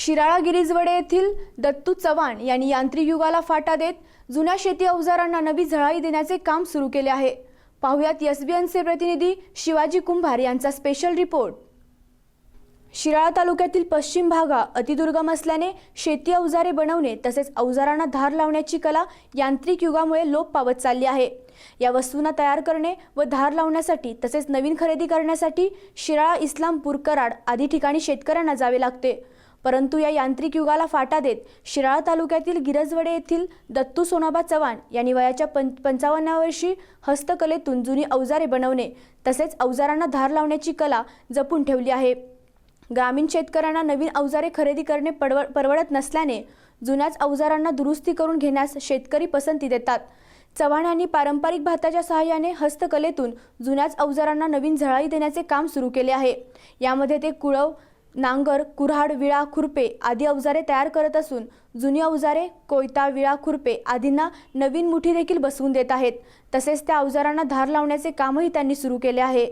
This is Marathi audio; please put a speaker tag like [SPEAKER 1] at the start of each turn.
[SPEAKER 1] शिराळा गिरीजवडे येथील दत्तू चव्हाण यांनी यांत्रिक युगाला फाटा देत जुन्या शेती अवजारांना नवी झळाई देण्याचे काम सुरू केले आहे. पाहुयात एसबीएनचे प्रतिनिधी शिवाजी कुंभार यांचा स्पेशल रिपोर्ट शिराळा तालुक्यातील पश्चिम भागा अतिदुर्गम असल्याने शेती अवजारे बनवणे तसेच अवजारांना धार लावण्याची कला यांत्रिक युगामुळे लोप पावत चालली आहे. या वस्तूंना तयार करणे व धार लावण्यासाठी तसेच नवीन खरेदी करण्यासाठी शिराळा इस्लामपूर कराड आदी ठिकाणी शेतकऱ्यांना जावे लागते. परंतु या यांत्रिक युगाला फाटा देत शिराळा तालुक्यातील गिरजवडे येथील दत्तू सोनाबा चव्हाण यांनी वयाच्या पं पंचावन्न वर्षी हस्तकलेतून जुनी अवजारे बनवणे तसेच अवजारांना धार लावण्याची कला जपून ठेवली आहे. ग्रामीण शेतकऱ्यांना नवीन अवजारे खरेदी करणे पडव परवडत नसल्याने जुन्याच अवजारांना दुरुस्ती करून घेण्यास शेतकरी पसंती देतात. चव्हाण यांनी पारंपरिक भाताच्या सहाय्याने हस्तकलेतून जुन्याच अवजारांना नवीन झळाई देण्याचे काम सुरू केले आहे. यामध्ये ते कुळव नांगर कुऱ्हाड विळा खुरपे आदी अवजारे तयार करत असून जुनी अवजारे कोयता विळा खुरपे आदींना नवीन मुठी देखील बसवून देत आहेत. तसेच त्या अवजारांना धार लावण्याचे कामही त्यांनी सुरू केले आहे.